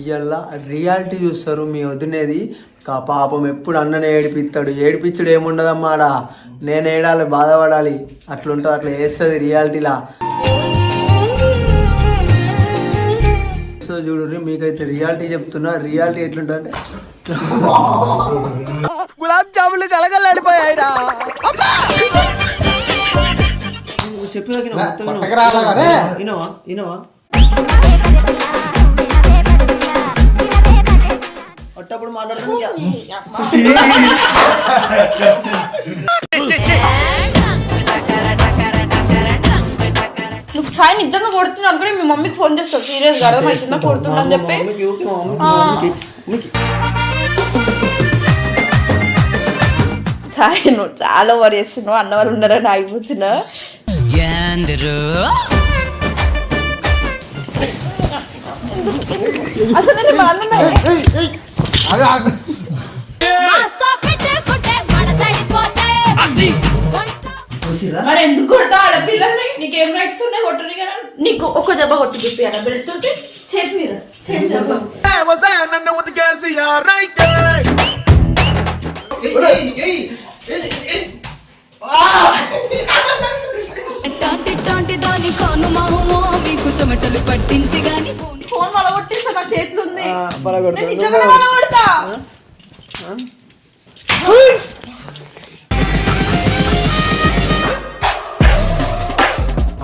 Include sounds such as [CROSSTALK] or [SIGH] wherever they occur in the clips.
ఇయ్యల్లా reality చూస్తారు మీ వదినేది. కా పాపం ఎప్పుడు అన్ననే ఏడిపిస్తాడు. ఏడిపించుడు ఏముండదమ్మా ఆడ? నేను ఏడాలి బాధపడాలి. అట్లుంటా అట్లా వేస్తుంది రియాలిటీలా. సో చూడు మీకైతే రియాలిటీ చెప్తున్నా. రియాలిటీ ఎట్లుంటుందంటే గులాబ్ జాములు కలగలాడిపోయాయిరా. ఇనవా ఇనవా అట్టప్పుడు నువ్వు చాయ్ నిజంగా కొడుతున్నా అనుకుని మీ మమ్మీకి ఫోన్ చేస్తావు సీరియస్గా అర్థమవుతుందా కొడుతున్నా అని చెప్పి. సాయి నువ్వు చాలా వరి చేస్తున్నావు. అన్న వాళ్ళు ఉన్నారని ఆగిపోతున్నా అసలు మా. మరి ఎందుకు కొడతా ఆడపిల్లని? నీకేం రైట్స్ ఉన్నాయి? కొట్టని కదా. నీకు ఒక దెబ్బ కొట్టి చూపి బెల్ట్ తోటి చేతి మీద చేతి దెబ్బ. దాని కాను మామో మీకు చెమటలు పట్టించి గాని ఫోన్ వల్ల కొట్టిస్తా నా చేతులు ఉంది.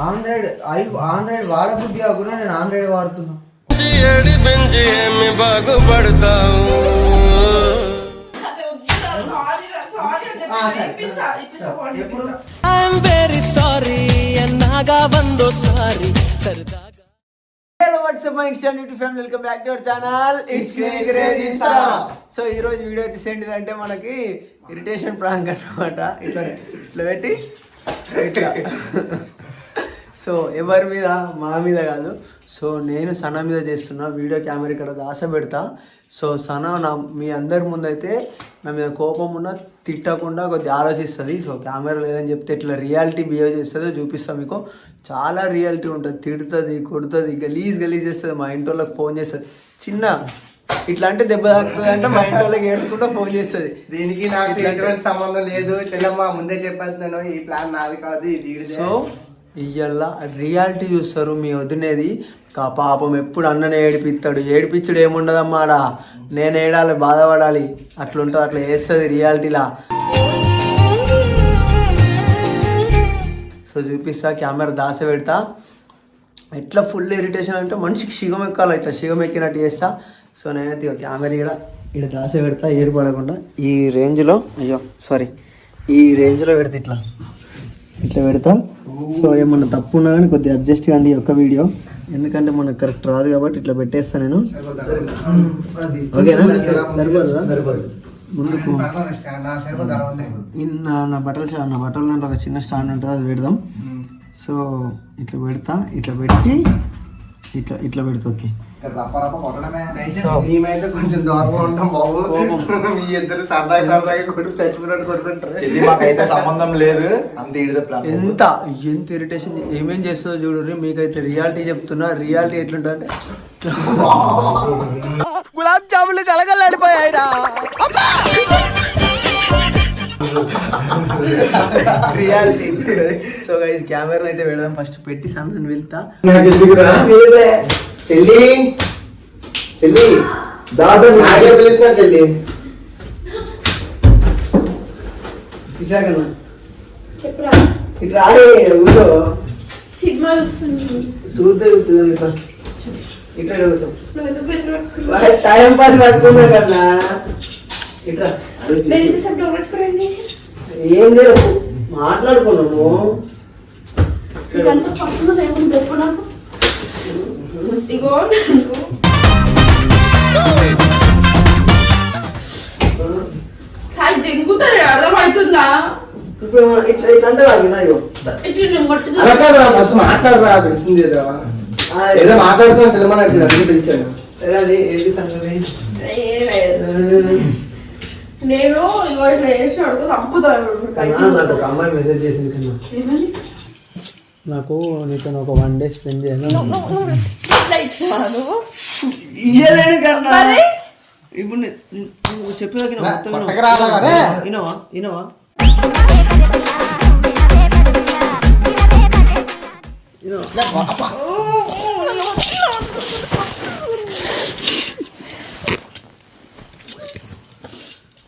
ఆండ్రాయిడ్ ఐ ఆండ్రాయిడ్ వాడబుద్ధి కాకుండా నేను ఆండ్రాయిడ్ వాడుతున్నా. ఏడి ఏమి బాగుపడతావు? ఎప్పుడు? ఐఎమ్ వెరీ సారీ అన్నాగా వందో సారీ సరదా my insta YouTube family welcome back to our channel. It's me crazy so ఈ రోజు వీడియో వచ్చేసి ఏంటిదంటే మనకి ఇరిటేషన్ ప్రాంక్ అన్నమాట. ఇట్లా ఇట్లా పెట్టి ఇట్లా. సో ఎవరి మీద? మా మీద కాదు. సో నేను సన మీద చేస్తున్నా వీడియో కెమెరా ఇక్కడ దాస పెడతా. సో సన నా మీ అందరి ముందైతే నా మీద కోపం ఉన్న తిట్టకుండా కొద్దిగా ఆలోచిస్తుంది. సో కెమెరా లేదని చెప్తే ఇట్లా రియాలిటీ బిహేవ్ చేస్తుందో చూపిస్తాను మీకు. చాలా రియాలిటీ ఉంటుంది. తిడుతుంది కొడుతుంది గలీజ్ గలీజ్ చేస్తుంది. మా ఇంటి వాళ్ళకి ఫోన్ చేస్తుంది. చిన్న ఇట్లా అంటే దెబ్బ తాకుతుంది అంటే మా ఇంటి వాళ్ళకి ఏడ్చుకుంటూ ఫోన్ చేస్తుంది. దీనికి నాకు ఎటువంటి సంబంధం లేదు. చెల్లమ్మ ముందే చెప్పేస్తున్నాను. ఈ ప్లాన్ నాది కాదు ఇది. సో ఇయ్యల్ల రియాలిటీ చూస్తారు మీ వదినేది. కా పాపం ఎప్పుడు అన్ననే ఏడిపిస్తాడు ఏడిపించడు ఏముండదమ్మా ఆడ? నేను ఏడాలి బాధపడాలి. అట్లుంటుంది అట్లా వేస్తుంది రియాలిటీలా. సో చూపిస్తా కెమెరా దాస పెడతా. ఎట్లా ఫుల్ ఇరిటేషన్ అంటే మనిషికి శిగం ఎక్కాలి ఇట్లా శిగం ఎక్కినట్టు చేస్తా. సో నేనైతే కెమెరా ఇక్కడ ఇక్కడ దాస పెడతా ఏరు పడకుండా. ఈ రేంజ్లో అయ్యో సారీ ఈ రేంజ్లో పెడతా ఇట్లా. ఇట్లా పెడతా. సో ఏమన్నా తప్పు ఉన్నా కానీ కొద్దిగా అడ్జస్ట్ కాండి ఈ ఒక్క వీడియో ఎందుకంటే మనకు కరెక్ట్ రాదు కాబట్టి ఇట్లా పెట్టేస్తా నేను. ఓకేనా? ముందుకు. నా బట్టల స్టాండ్ నా బట్టల దాంట్లో ఒక చిన్న స్టాండ్ ఉంటుంది అది పెడదాం. సో ఇట్లా పెడతా ఇట్లా పెట్టి ఇట్లా ఇట్లా పెడతా ఓకే. కొట్టడమే. మేమైతే కొంచెం దూరంగా ఉంటాం బాబు. మీ ఇద్దరు సరదాగా సరదాగా కొట్టు చచ్చిపోయినట్టు కొడుతుంటారు. చెల్లి మాకైతే సంబంధం లేదు. అంత ఈడిదే ప్లాన్ ఎంత ఎంత ఇరిటేషన్ ఏమేం చేస్తుందో చూడు మీకైతే రియాలిటీ చెప్తున్నా. రియాలిటీ ఎట్లుంటుందంటే గులాబ్ జాములు కలగలాడిపోయాయిరా రియాలిటీ సో గైస్ కెమెరా అయితే పెడదాం. ఫస్ట్ పెట్టి సన్నని వెళ్తా. చెల్లి చెల్లి దాదా నాగే పిలుస్తున్నా చెల్లి? చెప్పురా. ఇట్లా సినిమా వస్తుంది ఇట్లా టైం పాస్ పట్టుకున్నా కదా ఇట్లా ఏం లేదు మాట్లాడుకున్నాము ఇదంతా పర్సనల్ ఏముంది చెప్పు నాకు. ఇగో నన్ను సాయి దెంగుతారు అర్థమవుతుందా? ఇప్పుడు ఇట్లా ఇట్లా అంటే ఇగో అలా కాదురా ఫస్ట్ మాట్లాడరా పిలిచింది ఏదో ఆ, ఏదో మాట్లాడుతున్నా పిల్లమని అందుకే పిలిచాను. అది? సంగతి. నేను ఇగో ఇట్లా చేసి అడుగు చంపుతాను కన్నా నాకు ఒక అమ్మాయి మెసేజ్ చేసింది కన్నా. ఏమని నాకు నీతో ఒక వన్ డే స్పెండ్ చేయాలి ఇయ్యలేను కన్నా? ఇప్పుడు నువ్వు చెప్పేదాకా నా, మొత్తం? వినవా? వినవా?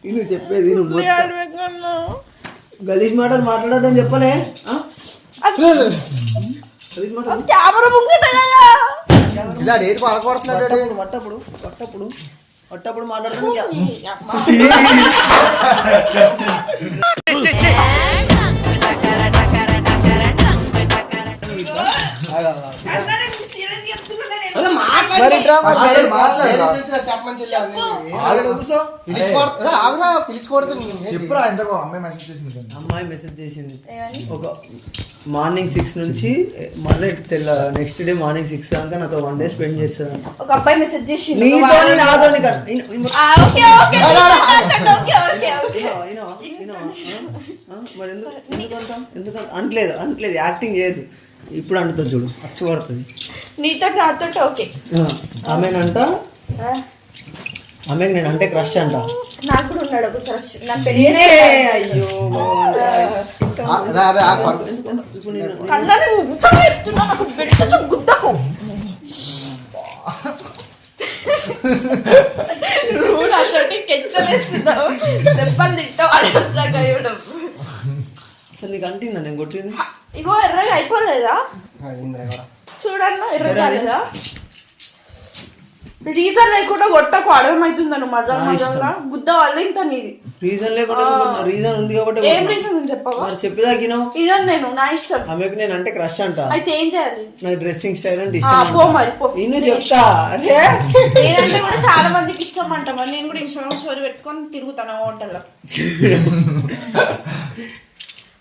నువ్వు చెప్పేది నువ్వు గలీజ్ మాటలు మాట్లాడదని చెప్పలే కెమెరా ముంగట కదా. ఇలా పట్టప్పుడు పట్టప్పుడు పట్టప్పుడు పట్టప్పుడు [LAUGHS] చెప్పురా ఎంతకో అమ్మాయి మెసేజ్ చేసింది. అమ్మాయి మెసేజ్ చేసింది. ఒక మార్నింగ్ సిక్స్ నుంచి మళ్ళీ తెల్ల నెక్స్ట్ డే మార్నింగ్ సిక్స్ దాకా నాతో వన్ డే స్పెండ్ చేస్తుంది ఒక అబ్బాయి మెసేజ్ చేసి నీతో? ఆ? మరి ఎందుకు? ఎందుకంత అంటలేదు అంటలేదు యాక్టింగ్ చేయదు. ఇప్పుడు అంటుంది చూడు అచ్చు పడుతుంది. నీతో నాతో ఓకే. ఆమెనంట? ఆమెకు నేను అంటే క్రష్ అంట. నాకు కూడా ఉన్నాడు ఒక క్రష్. ఏ, చేసి- అయ్యో కన్నాను గుద్దకు. [LAUGHS] నువ్వు కెచ్చలేస్తున్నావు. దెబ్బలు తింటావు అనవసరంగా అయ్యడం అసలు నీకు అంటిందా? నేను కొట్టింది. ఇగో ఎర్రగా అయిపోలేదా? చూడన్న ఎర్రగా లేదా? రీజన్ లేకుండా కొట్టకు అడగమవుతుందా నువ్వు మజా నా ఇష్టం. మజాగా గుద్ద వల్ల ఇంత నీది రీజన్ లేకుండా రీజన్ ఉంది కాబట్టి ఏం. రీజన్ ఉంది చెప్పవా? మరి చెప్పేదాకినావు ఇదని నేను నా ఇష్టం. ఆమెకు నేను అంటే క్రష్ అంట. అయితే ఏం చేయాలి? నా డ్రెస్సింగ్ స్టైల్ అంటే ఇష్టం పో అంట. మరి, పో. ఇన్ని చెప్తా. అరే నేనంటే కూడా చాలా మందికి ఇష్టం అంట. మరి నేను కూడా ఇన్స్టాగ్రామ్ స్టోరీ పెట్టుకొని తిరుగుతాను హోటల్లో [LAUGHS]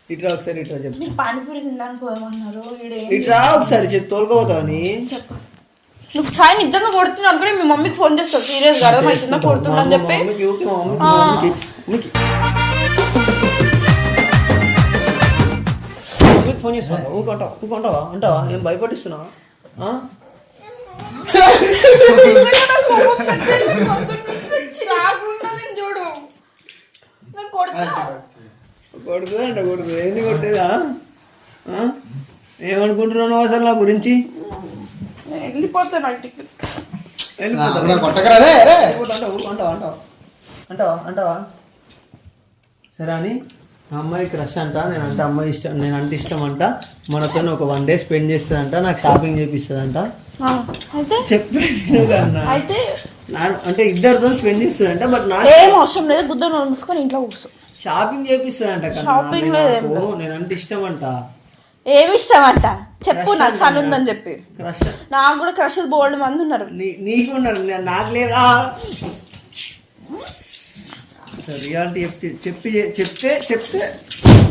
ఇట్రా ఒకసారి ఇట్రా చెప్పు. మీరు పానీపూరి తినడానికి పోయమన్నారు ఇట్రా ఒకసారి చెప్పు తోలుకోపోతావని చెప్పు. నువ్వు చాయ్ నిజంగా కొడుతున్నా అనుకుని మీ మమ్మీకి ఫోన్ చేస్తావు. సీరియస్గా అర్థమవుతుందా కొడుతున్నా అని చెప్పి? మమ్మీకి ఫోన్ చేస్తావా ఊకంటావా ఊకంటావా అంటావా ఏం భయపడిస్తున్నావా? ఆ? నిజంగా నాకు కోపం తెచ్చేది. పొద్దున్న నుంచి నాకు చిరాకు ఉన్నది చూడు. నాకు కొడతా కొడుతుంది అంట కొడుతుంది? ఏంది కొట్టేదా? ఏమనుకుంటున్నావు అసలు నా గురించి? నాకు అంటావా? ఊ అంటావా అంటావా? అంటావా అంటావా? సరే అని అమ్మాయి క్రష్ అంట నేను అంటే అమ్మాయి ఇష్టం నేను అంటే ఇష్టం అంట. మనతో ఒక వన్ డే స్పెండ్ చేస్తుందంట నాకు షాపింగ్ చేపిస్తుందంట. చెప్పేది. అయితే? నా- అంటే ఇద్దరితో స్పెండ్ చేస్తుందంట బట్ నా ఏం అవసరం లేదు గుద్ద నోరు మూసుకొని ఇంట్లో కూర్చో. షాపింగ్ లేదు, నాకు నేను అంటే ఇష్టం అంట ఏమి ఇష్టం అంట చెప్పు నాకు సన్ ఉందని చెప్పి. క్రష్ నాకు కూడా క్రష్ బోల్డ్ మంది ఉన్నారు. నీ- నీకు ఉన్నారు. నేను నాకు లేరా? రియాలిటీ చెప్తే చెప్పి చెప్తే చెప్తే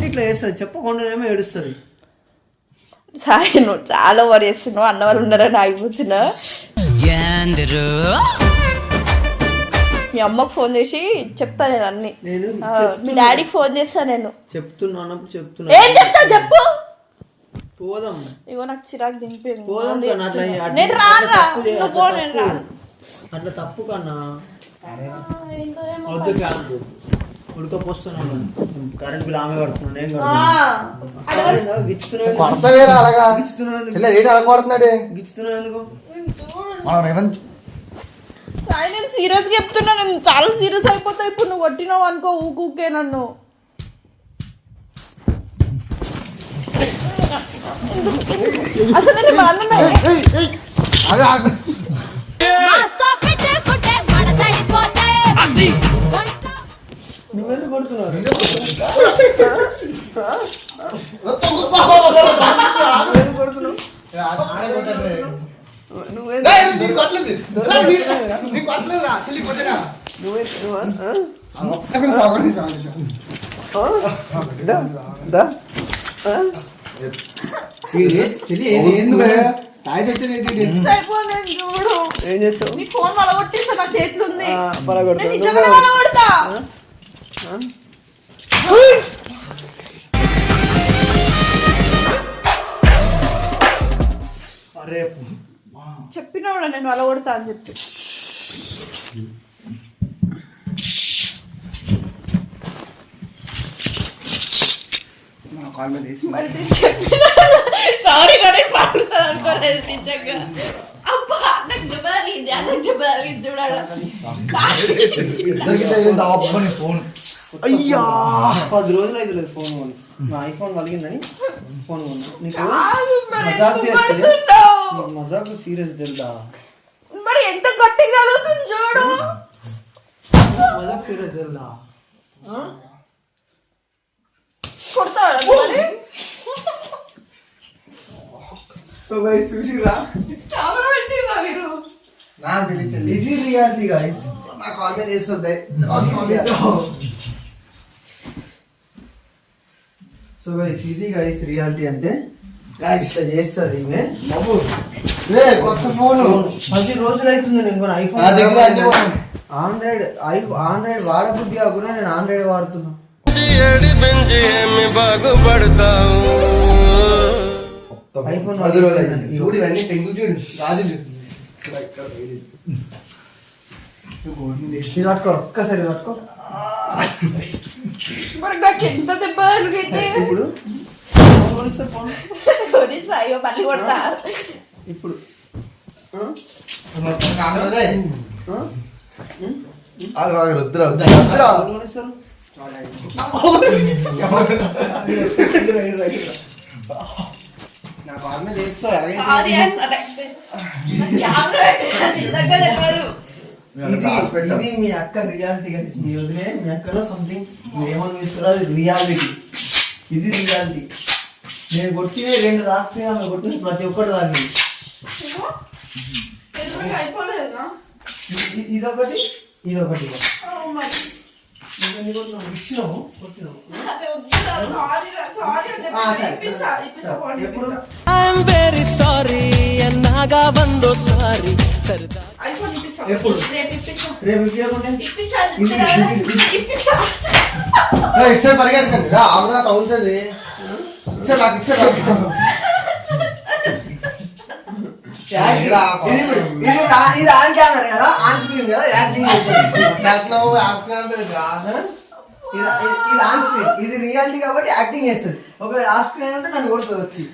ఇట్లా చేస్తుంది. చెప్పకుండానేమో ఏడుస్తుంది. సాయి నువ్వు చాలా వరి చేస్తున్నావు. అన్న వాళ్ళు ఉన్నారని ఆగిపోతున్నా. మీ అమ్మకు ఫోన్ చేసి చెప్తా నేను అన్ని మీ డాడీకి ఫోన్ చేస్తా నేను. చెప్తున్నా అన్నప్పుడు చెప్తున్నా. ఏం చెప్తా చెప్పు? పోదాం. ఇగో నాకు చిరాకు దింపి పోదాం నేను అట్లా రాను నువ్వు అట్లా పో నేను తప్పు. రాను అట్లా తప్పు కన్నా. వద్దు ఉడకపోస్తున్నాను కరెంట్ బిల్ ఆమె కడుతున్నాను ఏం ఆ, కడుతున్నాను అలా కొడుతున్నాడు? గిచ్చుతున్నావు ఎందుకు? మనం రేవంత్ సాయి నేను సీరియస్గా చెప్తున్నా నేను చాలా సీరియస్ అయిపోతా. ఇప్పుడు నువ్వు కొట్టినావు అనుకో ఊకే నన్ను. అసలు నేను. నువ్వెందుకు కొడుతున్నావు ఏం చేస్తావు? నీ ఫోన్ వల కొట్టిస్తా నా చేతులు ఉంది అరే చెప్పినా కూడా నేను అలా కొడతా అని చెప్పి. సారీ కానీ పాడుతా అనుకోలేదు నిజంగా. అబ్బా నాకు నాకు చూడాలి? ఫోన్. అయ్యా! పది రోజులు అయితే లేదు ఫోన్ కొని. నా ఐఫోన్ కలిగిందని ఫోన్ కొన్నా నీకు కాదు మరి మజాక్ సీరియస్ తెలుదా? మరి ఎంత గట్టిగా తగులుతుంది చూడు! మజాక్ సీరియస్ తెలుదా? కొడతాడు సో గైస్ చూసిరా కెమెరా పెట్టిర్రా మీరు? నాకు తెలియదు ఇది రియాలిటీ గైస్ నా కాల్ మీద వేస్తుంది [LAUGHS] సో గైస్ ఇది గైస్ రియాలిటీ అంటే ఇట్లా చేస్తుంది ఈమె బాబు. లే కొత్త ఫోన్. పది రోజులు అవుతుంది నేను కొన్ని ఐఫోన్ నా దగ్గర. ఆండ్రాయిడ్ ఐఫోన్ ఆండ్రాయిడ్ వాడబుద్ధి కాకుండా నేను ఆండ్రాయిడ్ వాడుతున్నా. బాగుపడతావు? ఐఫోన్ పది రోజులు. అయింది. చూడు ఇవన్నీ పెంకులు చూడు. రాజు చూడు. పట్టుకో ఒక్కసారి పట్టుకో. మరి నాకు ఎంత దెబ్బ తగిలితే ఇప్పుడు కొని కొడతా ఇప్పుడు నా కాల్ మీద వేస్తా సారీ ఇది మీ అక్క రియాలిటీ కలిసి మీ వదిలే మీ అక్కలో సంథింగ్ ఏమని రియాలిటీ ఇది రియాలిటీ నేను కొట్టిన రెండు ఆమె కొట్టిన ప్రతి ఒక్కటి తాకింది ఇదొకటి ఇదొకటి. ఎన్ని కొట్టినావు? ఇచ్చినావు? ఎప్పుడు? వెరీ సారీ అన్నాగా వందో సారీ. సరదా. ఎప్పుడు? రేపు ఇప్పిస్తా, పరిగెట్టండి రా ఆవుగా అవుతుంది ఇచ్చారు నాకు ఇచ్చారు నాకు ఇది ఆన్ కెమెరా కదా ఆన్ స్క్రీన్ కదా యాక్టింగ్ ఇది ఇది ఆన్ స్క్రీన్ ఇది రియాలిటీ కాబట్టి యాక్టింగ్ చేస్తుంది ఒకవేళ ఆన్ స్క్రీన్ అంటే నన్ను కొడుతుంది వచ్చి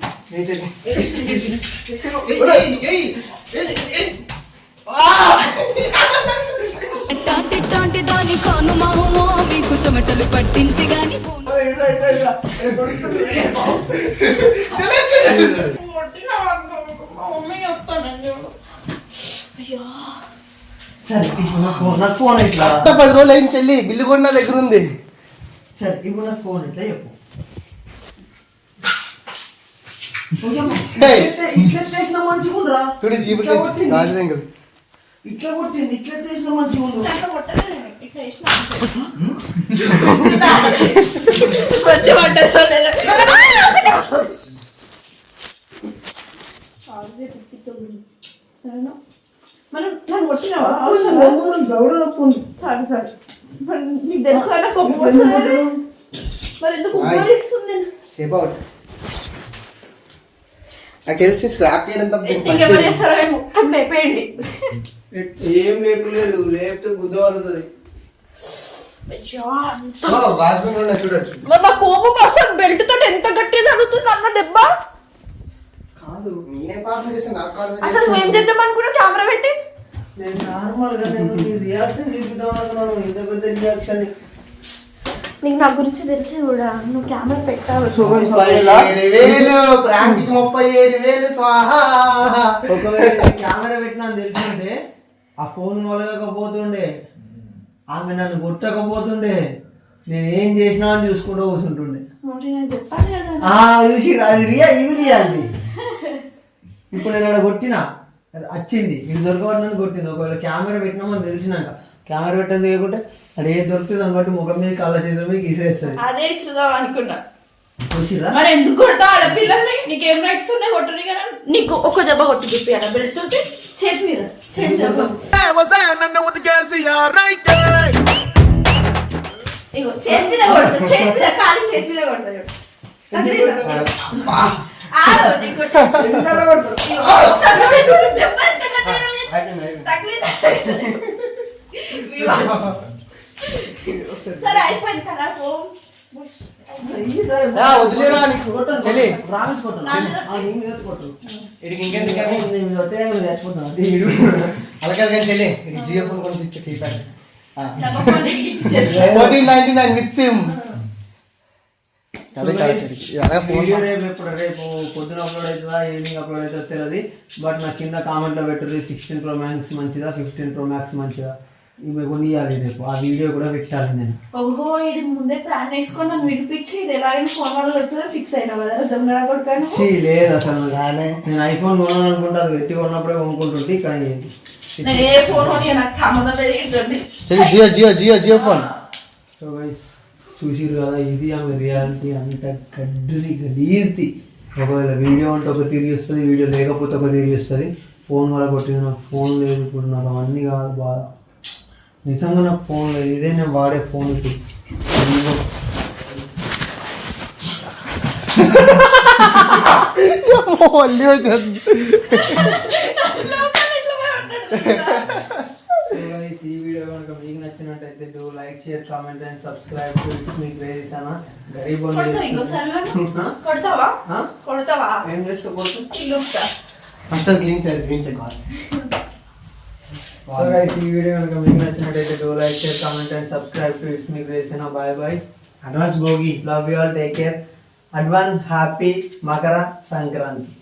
టాంటి టాంటి దాని కాను మామో మీకు పట్టించి గాని ఇట్లా, ఇట్లా. ఇది కొడుతుంది. సరే ఇప్పుడు నా ఫోన్ నాకు ఫోన్ ఇట్లా పది రోజులు అయింది చెల్లి బిల్లు కూడా నా దగ్గర ఉంది. సరే ఇప్పుడు నాకు ఫోన్ ఇట్లా చెప్పు. ఇట్లా ఇట్లా చేసిన మంచిగా ఉండరా. ఇట్లా కొట్టింది. ఇట్లా కొట్టింది ఇట్లా చేసిన మంచిగా ఉండు కొంచెం మనం నన్ను కొట్టినావా అవసరం లేదా? దౌడ నొప్పి ఉంది సరే సరే మరి నీకు తెలుసు కదా కోపం వస్తుంది మరి ఎందుకు నాకు తెలిసి స్క్రాప్ చేయడం తప్ప ఎవరు చేస్తారో మొత్తం అయిపోయింది ఏం లేపులేదు లేపితే గుద్ద పడుతుంది అయ్యో, అంత బాత్రూమ్లో చూడొచ్చు మరి నా కోపం అసలు బెల్ట్ తోటి ఎంత గట్టిగా తగులుతుంది అన్న దెబ్బ? అసలు నువ్వేం చేద్దాం అనుకున్నా కెమెరా పెట్టి? నేను నార్మల్గా నేను నీ రియాక్షన్ చూపిద్దాం అనుకున్నాను ఇంత పెద్ద రియాక్షన్ నీకు నా గురించి తెలిసి కూడా నువ్వు కెమెరా పెట్టావు. ముప్పై ఏడు వేలు స్వాహా. ఒకవేళ కెమెరా పెట్టినా తెలిసింటే ఆ ఫోన్ మొలగకపోతుండే. ఆమె నన్ను కొట్టకపోతుండే. నేను ఏం చేసినా అని చూసుకుంటూ కూర్చుంటుండే. చూసి అది రియా ఇది రియాలిటీ. ఇప్పుడు నేను అక్కడ కొట్టిన వచ్చింది. ఇది దొరకబడినందుకు కొట్టింది. ఒకవేళ కెమెరా పెట్టినామని తెలిసినాక కెమెరా పెట్టింది లేకుంటే అది ఏది దొరుకుతుంది దాన్ని బట్టి ముఖం మీద కాళ్ళ చేతుల మీద గీసేస్తుంది. అదే చూద్దాం అనుకున్నా. మరి ఎందుకు కొడతా ఆడపిల్లల్ని నీకేం రైట్స్ ఉన్నాయి? కొట్టని కదా నీకు ఒక దెబ్బ కొట్టి బెల్ట్ తోటి చేతి మీద చేతి దెబ్బ. ఇగో చేతి మీద కొడతా చేతి మీద కాలి చేతి మీద కొడతా చూడు. సరే అయిపోయింది కదా వదిలేరా చెల్లి. ప్రామిస్ కొట్టు. [LAUGHS] అలాగే కానీ చెల్లి జియో ఫోన్ ఇచ్చే keypad. Fourteen ninety nine with SIM video రేపు ఎప్పుడు రేపు? పొద్దున అప్లోడ్ అవుతుందా ఈవినింగ్ అప్లోడ్ అవుతుందో తెలియదు బట్ నా కింద కామెంట్లో పెట్టరు సిక్స్టీన్ ప్రో మ్యాక్స్ మంచిదా ఫిఫ్టీన్ ప్రో మ్యాక్స్ మంచిదా? ఇవి కొని ఇవ్వాలి రేపు? ఆ వీడియో కూడా పెట్టాలి నేను. ఓహో ఇది ముందే ప్లాన్ వేసుకొని నన్ను విడిపించి ఇది ఎలాగైనా ఫోన్ పెడుతుందో? ఫిక్స్ అయినా కదా దొంగ కొడుకాను చీ, లేదు అసలు నేను ఐఫోన్ కొనాలనుకుంటే అది పెట్టి కొన్నప్పుడే కొనుక్కుంటుంటే కానీ నేను ఏ ఫోన్ నాకు సంబంధం లేదు Jio Jio Jio Jio phone so guys చూసిరు కదా ఇది ఆమె రియాలిటీ అంత గడ్డిది గలీజ్ది. ఒకవేళ వీడియో అంటే ఒక తిరిగి వస్తుంది వీడియో లేకపోతే ఒక తిరిగి వస్తుంది ఫోన్ వల్ల కొట్టింది నాకు ఫోన్ లేదు ఇప్పుడు నాకు అవన్నీ కాదు బాధ నిజంగా నాకు ఫోన్ లేదు ఇదే నేను వాడే ఫోన్ ఇప్పుడు. మళ్ళీ వచ్చింది ఈ వీడియో కనుక మీకు నచ్చినట్టయితే do like share comment and subscribe to మీకు వేసానా గరీబ్ [LAUGHS] కొడతావా ఏం చేస్తా కొడుతు. ఫస్ట్ క్లీన్ చేయాలి క్లీన్ చేయాలి సో గైస్ ఈ వీడియో కనుక మీకు నచ్చినట్టయితే do like share comment and subscribe to it's మీకు వేసిన bye bye advance Bhogi love you all take care advance happy Makara Sankranti